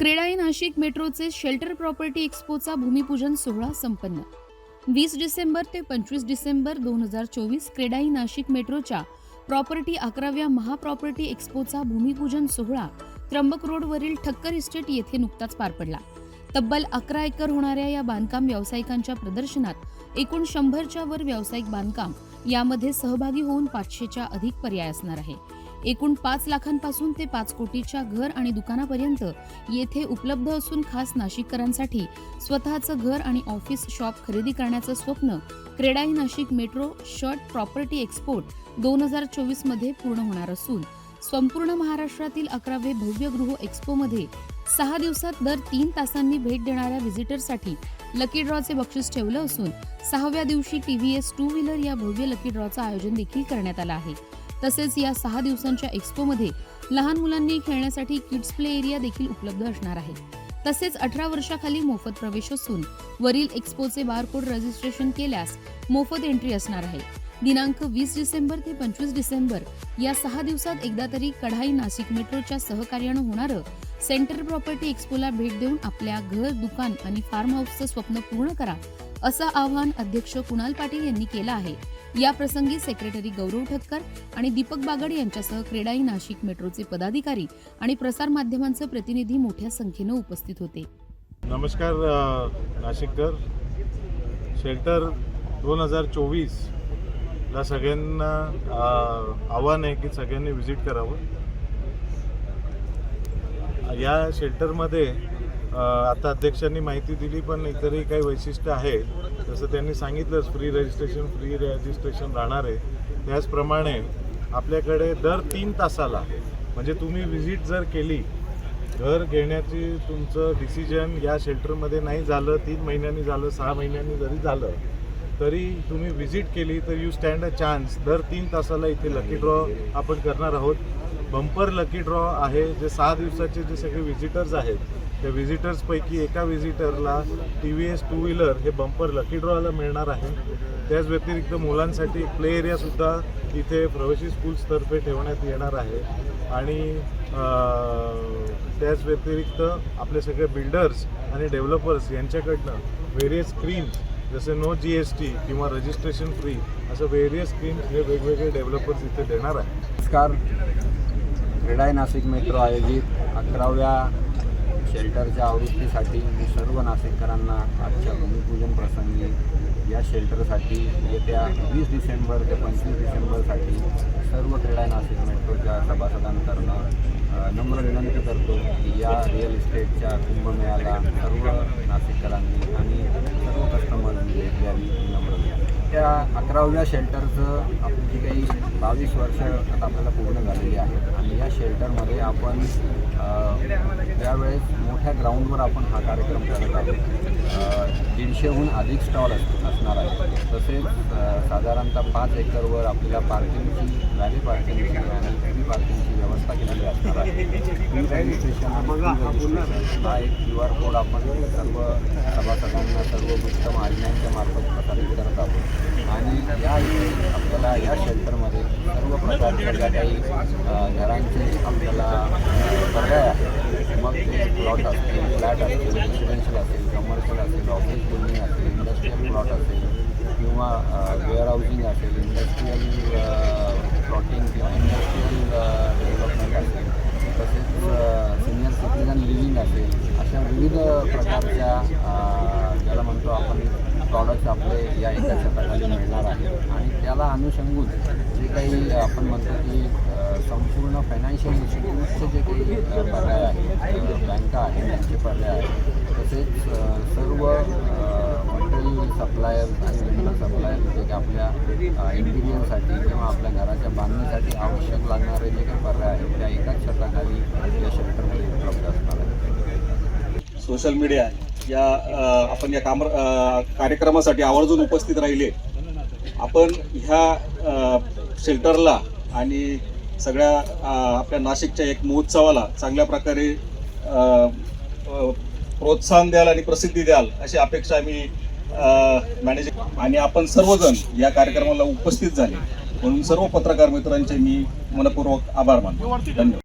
क्रेडाई नाशिक मेट्रोचे shelter property एक्स्पोचा भूमिपूजन सोहळा संपन्न. वीस डिसेंबर ते पंचवीस डिसेंबर दोन हजार चोवीस क्रेडाई नाशिक मेट्रोच्या प्रॉपर्टी अकराव्या महाप्रॉपर्टी एक्स्पोचा भूमिपूजन सोहळा त्र्यंबक रोडवरील ठक्कर इस्टेट येथे नुकताच पार पडला. तब्बल अकरा एकर होणाऱ्या या बांधकाम व्यावसायिकांच्या प्रदर्शनात एकूण शंभरच्या वर व्यावसायिक बांधकाम यामध्ये सहभागी होऊन पाचशेच्या अधिक पर्याय असणार आहे. एकूण पाच लाखांपासून ते पाच कोटीच्या घर आणि दुकानापर्यंत येथे उपलब्ध असून खास नाशिककरांसाठी स्वतःचं घर आणि ऑफिस शॉप खरेदी करण्याचं स्वप्न CREDAI Nashik metro shelter property expo दोन हजार चोवीसमध्ये पूर्ण होणार असून संपूर्ण महाराष्ट्रातील अकरावे भव्य गृह एक्स्पोमध्ये सहा दिवसात दर तीन तासांनी भेट देणाऱ्या व्हिजिटरसाठी लकी ड्रॉचे बक्षीस ठेवलं असून सहाव्या दिवशी टीव्हीएस टू व्हीलर या भव्य लकी ड्रॉचं आयोजन देखील करण्यात आलं आहे. तसेच या सहा दिवसांच्या एक्स्पोमध्ये लहान मुलांनी खेळण्यासाठी किड्स प्ले एरिया देखील उपलब्ध असणार आहे. तसेच अठरा वर्षाखाली मोफत प्रवेश असून वरील एक्स्पोचे बारकोड रजिस्ट्रेशन केल्यास मोफत एंट्री असणार आहे. दिनांक वीस डिसेंबर ते पंचवीस डिसेंबर या सहा दिवसात एकदा तरी कढाई नाशिक मेट्रोच्या सहकार्यानं होणारं सेंटर प्रॉपर्टी एक्स्पोला भेट देऊन आपल्या घर दुकान आणि फार्म हाऊसचं स्वप्न पूर्ण करा असं आवाहन अध्यक्ष कुणाल पाटील यांनी केलं आहे. या प्रसंगी सेक्रेटरी गौरव ठक्कर आणि दीपक बागड यांच्यासह क्रेडाई नाशिक मेट्रोचे पदाधिकारी आणि प्रसार माध्यमांचे प्रतिनिधी मोठ्या संख्येनं उपस्थित होते. नमस्कार नाशिककर. शेल्टर दोन हजार चोवीसला सगळ्यांना आव्हान आहे की सगळ्यांनी व्हिजिट करावं. या शेल्टरमध्ये आता अध्यक्षांनी माहिती दिली पण इतरही काही वैशिष्ट्य आहे जसं त्यांनी सांगितलंच फ्री रजिस्ट्रेशन फ्री रजिस्ट्रेशन राहणार आहे. त्याचप्रमाणे आपल्याकडे दर तीन तासाला म्हणजे तुम्ही व्हिजिट जर केली घर घेण्याची तुमचं डिसिजन या शेल्टरमध्ये नाही झालं तीन महिन्यांनी झालं सहा महिन्यांनी जरी झालं तरी तुम्ही व्हिजिट केली तर यू स्टँड अ चान्स दर तीन तासाला इथे लकी ड्रॉ आपण करणार आहोत. बंपर लकी ड्रॉ आहे जे सहा दिवसाचे जे सगळे व्हिजिटर्स आहेत त्या व्हिजिटर्सपैकी एका व्हिजिटरला T V S two wheeler हे बंपर लकी ड्रॉला मिळणार आहे. त्याच व्यतिरिक्त मुलांसाठी प्ले एरियासुद्धा इथे प्रवेशी स्कूल्सतर्फे ठेवण्यात येणार आहे. आणि त्याच व्यतिरिक्त आपले सगळे बिल्डर्स आणि डेव्हलपर्स यांच्याकडनं व्हेरियस स्क्रीन जसे नो जी एस टी किंवा रजिस्ट्रेशन फ्री असं व्हेरियस स्क्रीन हे वेगवेगळे डेव्हलपर्स इथे देणार आहे नमस्कार. क्रीडाय नाशिक मेट्रो आयोजित अकराव्या शेल्टरच्या आवृत्तीसाठी मी सर्व नाशिककरांना आजच्या भूमिपूजन प्रसंगी या शेल्टरसाठी येत्या वीस डिसेंबर ते पंचवीस डिसेंबरसाठी सर्व क्रीडा नाशिक मेट्रोच्या सभासदांकडनं नम्र विनंती करतो की या रिअल इस्टेटच्या कुंभमेळ्याला सर्व नाशिककरांनी आणि सर्व कस्टमर्सनी भेट म्हणजे द्यावी नम्र त्या अकराव्या शेल्टरचं आपली जी काही बावीस वर्ष आता आपल्याला पूर्ण झालेली आहेत आणि या शेल्टरमध्ये आपण त्यावेळेस मोठ्या ग्राउंडवर आपण हा कार्यक्रम करत आहोत दीडशेहून अधिक स्टॉल अस असणार आहे तसेच साधारणतः पाच एकरवर आपल्याला पार्किंगची व्हॅली पार्किंगची आणि फ्री पार्किंगची व्यवस्था केलेली असणार आहे. फ्री रजिस्ट्रेशन हा एक क्यू आर कोड आपण सर्व सभासदांना सर्व वृत्त माध्यमांच्या मार्फत प्रकारे करत आहोत. आणि या आपल्याला या शेल्टरमध्ये सर्व प्रकारच्या ज्या काही घरांचे आपल्याला पर्याय आहे मग ते प्लॉट असतील फ्लॅट असतील रेसिडेन्शियल असेल कमर्शियल असेल ऑफिस बिल्डिंग असेल इंडस्ट्रीयल प्लॉट असेल किंवा वेअर हाऊसिंग असेल इंडस्ट्रीयल प्लॉटिंग किंवा इंडस्ट्रीयल डेव्हलपमेंट असेल. तसेच सिनियर सिटीजन लिव्हिंग असेल अशा विविध प्रकारच्या ज्याला म्हणतो आपण प्रॉडक्ट आपले या एका छताखाली मिळणार आहे आणि त्याला अनुषंगून जे काही आपण म्हणतो की संपूर्ण फायनान्शियल इन्स्टिट्यूटचे जे काही पर्याय आहेत बँका आहेत त्यांचे पर्याय आहेत तसेच सर्व मटेरियल सप्लायर आणि विंडो सप्लायर जे काही आपल्या इंटिरियरसाठी किंवा आपल्या घराच्या बांधणीसाठी आवश्यक लागणारे जे काही पर्याय आहेत त्या एकाच छताखाली या शेल्टरमध्ये उपलब्ध आहेत सोशल मीडिया या आपण या काम कार्यक्रमासाठी आवर्जून उपस्थित राहिले. आपण ह्या शेल्टरला आणि सगळ्या आपल्या नाशिकच्या एक महोत्सवाला चांगल्या प्रकारे प्रोत्साहन द्याल आणि प्रसिद्धी द्याल अशी अपेक्षा आम्ही मॅनेजर आणि आपण सर्वजण या कार्यक्रमाला उपस्थित झाले. म्हणून सर्व पत्रकार मित्रांचे मी मनपूर्वक आभार मानतो. धन्यवाद.